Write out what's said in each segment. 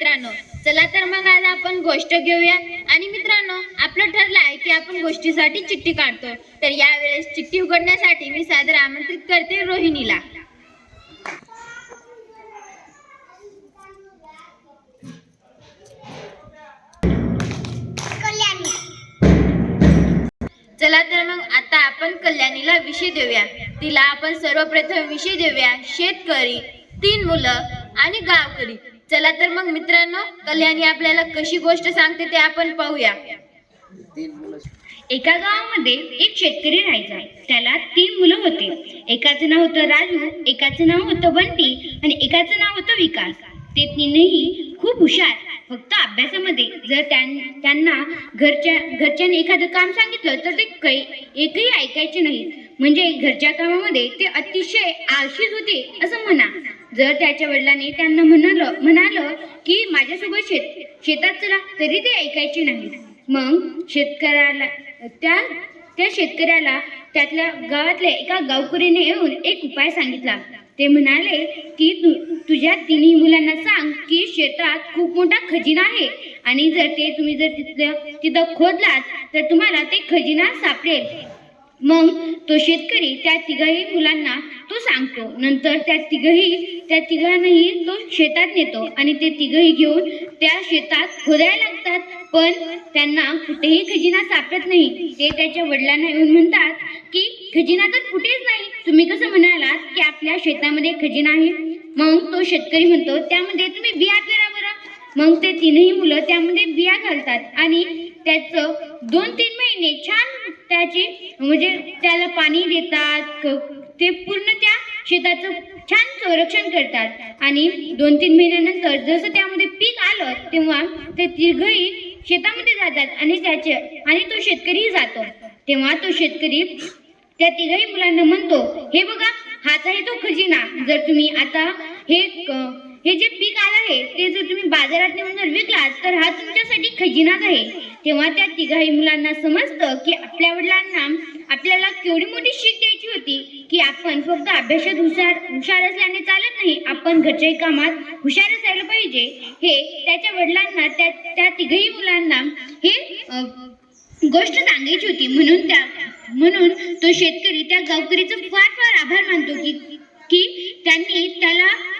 मित्रांनो चला तर मग आज आपण गोष्ट घेऊया. आणि मित्रांनो आपलं ठरलं आहे की आपण गोष्टीसाठी चिठ्ठी काढतो. तर यावेळेस चिठ्ठी उघडण्यासाठी मी सादर आमंत्रित करते रोहिणीला. चला तर मग आता आपण कल्याणीला विषय देऊया. तिला आपण सर्वप्रथम विषय देऊया. शेतकरी तीन मुलं आणि गावकरी. चला तर मग मित्रांनो कल्याणी आपल्याला कशी गोष्ट सांगते ते आपण पाहूया. एका गावामध्ये एक शेतकरी राहायचा. त्याला तीन मुलं होते. एकाचं नाव होतं राजू एकाचं नाव होतं बंटी आणि एकाचं नाव होतं विकास. ते तीनही खूप हुशार फक्त अभ्यासामध्ये. जर त्यां- त्यांना घरच्या घरच्यांनी एखादं काम सांगितलं तर ते काही एकही ऐकायचे नाही म्हणजे घरच्या कामामध्ये ते अतिशय आळशीच होते असं म्हणा. जर त्याच्या वडिलांनी त्यांना म्हणालं म्हणालं की माझ्यासोबत शेत शेतात चला तरी ते ऐकायचे नाही. मग शेतकऱ्याला त्या त्या शेतकऱ्याला त्यातल्या गावातल्या एका गावकरीने येऊन एक उपाय सांगितला. ते म्हणाले की तु तुझ्या तिन्ही मुलांना सांग की शेतात खूप मोठा खजिना आहे आणि जर ते तुम्ही जर तिथलं तिथं खोदलात तर तुम्हाला ते खजिना सापडेल. मग तो शेतकरी त्या तिघही मुलांना तो सांगतो. नंतर त्या तिघही त्या तिघांनाही तो शेतात नेतो आणि ते तिघही घेऊन त्या शेतात खोदायला लागतात. पण त्यांना कुठेही खजिना सापडत नाही. ते त्याच्या वडिलांना येऊन म्हणतात की खजिना तर कुठेच नाही. तुम्ही कसं म्हणालात की आपल्या शेतामध्ये खजिना आहे? मग तो शेतकरी म्हणतो त्यामध्ये तुम्ही बिया पेरा मग ते तीनही मुलं त्यामध्ये बिया घालतात. आणि त्याचं दोन तीन महिने छान त्याची म्हणजे त्याला पाणी देतात ते पूर्ण त्या शेताचं छान संरक्षण करतात. आणि दोन तीन महिन्यानंतर जसं त्यामध्ये पीक आलं तेव्हा ते तिघही शेतामध्ये जातात आणि त्याचे आणि तो शेतकरीही जातो. तेव्हा तो शेतकरी त्या तिघही मुलांना म्हणतो हे बघा हाच आहे तो खजिना. जर तुम्ही आता हे क- हे जे पीक आलं आहे ते बाजारात जर विकलात तर हा तुमच्यासाठी खजिनाच आहे. तेव्हा त्या तिघाही मुलांना समजतं की आपल्या वडिलांना आपल्याला केवढी मोठी शिक द्यायची होती की आपण फक्त अभ्यासात हुशार हुशार असल्याने चालत नाही आपण घरच्याही कामात हुशार असायला पाहिजे. हे त्याच्या वडिलांना त्या त्या तिघही मुलांना हे गोष्ट सांगायची होती. म्हणून त्या म्हणून तो शेतकरी त्या गावकरीचं फार फार आभार मानतो की की त्यांनी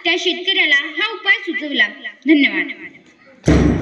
त्या शेतकऱ्याला हा उपाय सुचवला. धन्यवाद.